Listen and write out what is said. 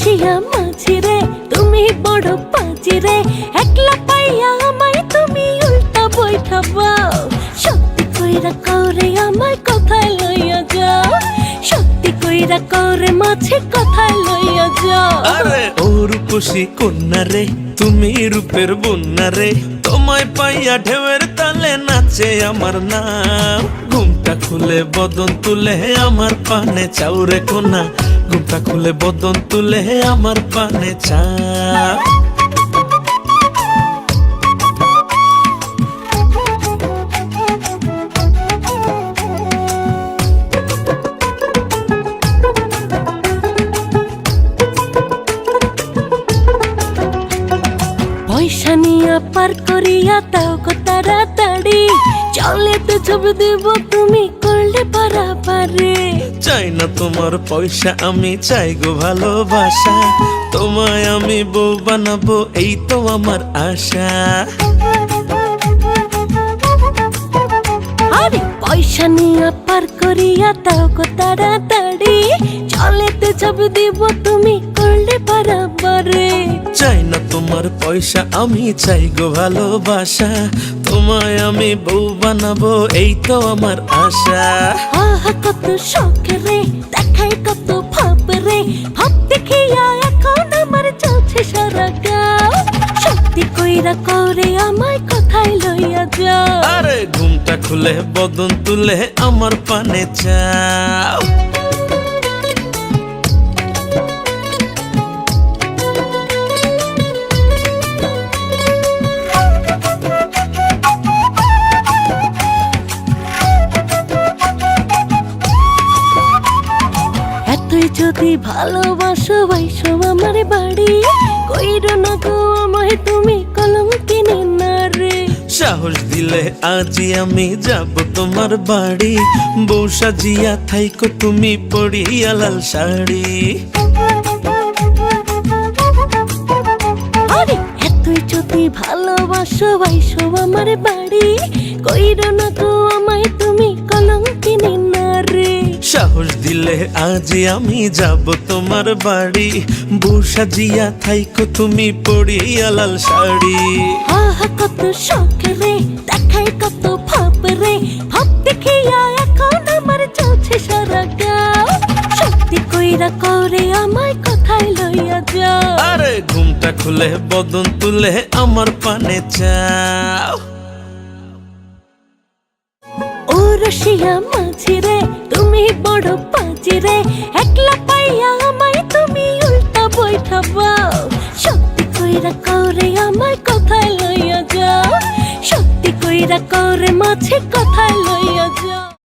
বসিয়া মাঝি রে তুমি বড় পাঁচি রে একলা পাইয়া আমায় তুমি উল্টা বই খাবাও সত্যি কইরা করে আমায় কথায় লইয়া যাও সত্যি কইরা করে মাঝে কথায় লইয়া যাও। ও রূপসী কন্যা রে তুমি রূপের বন্যা রে তোমায় পাইয়া ঢেউয়ের তালে নাচে আমার নাম। ঘুমটা খুলে বদন তুলে আমার পানে চাউরে কোনা ঘুমটা খুলে, বদন তুলে আমার পানে চা নিয়া পার করিয়া তাও কো তাড়াতাড়ি। চলে তো ছবি দেব তুমি পারাপারে চাই না তোমার পয়সা আমি চাই গো ভালোবাসা। তোমায় আমি বউ বানাবো এই তো আমার আশা। আরে পয়সা নিয়ে পার করিয়া তাও কো তাড়াতাড়ি। চলে তো ছবি দিব তুমি করলে পারাপারে চাই না তোমার পয়সা আমি চাই গো ভালোবাসা। তোমায় আমি বউ বানাবো এই তো আমার আশা। আহা কত শখ রে দেখাই কত ভাব রে ভাব দেখিয়া এখন আমার চলছে সারা গাও। সত্যি কইরা করে আমায় কথায় লইয়া যাও। আরে ঘুমটা খুলে বদন তুলে আমার পানে চাও। যদি ভালোবাসো বাইসো আমার বাড়ি কইরো না গো আমায় তুমি কলম কিনে না রে। সাহস দিলে আজি আমি যাব তোমার বাড়ি বউ সাজিয়া থাইকো তুমি পড়িয়া লাল শাড়ি। আরে এতই যদি ভালোবাসো বাইসো আমার বাড়ি কইরো না গো সাহস দিলে আজি আমি যাব তোমার বাড়ি। বউ সাজিয়া থাইকো তুমি পড়িয়া লাল শাড়ি। আহা কত শখ রে দেখাই কত ভাব রে। ভাব দেখিয়া এখন আমার চলছে সারা গাও। সত্যি কইরা করে আমায় কথায় লইয়া যাও। আরে ঘুমটা খুলে বদন তুলে আমার পানে চাও। ও রসিয়া মাঝি রে, তুমি বড় পাঁচি রে। একলা পাইয়া আমায় তুমি উল্টা বৈঠাবাও সত্যি কইরা করে আমায় কথায় লইয়া যাও। সত্যি কইরা করে মাঝে কথায় লইয়া যাও।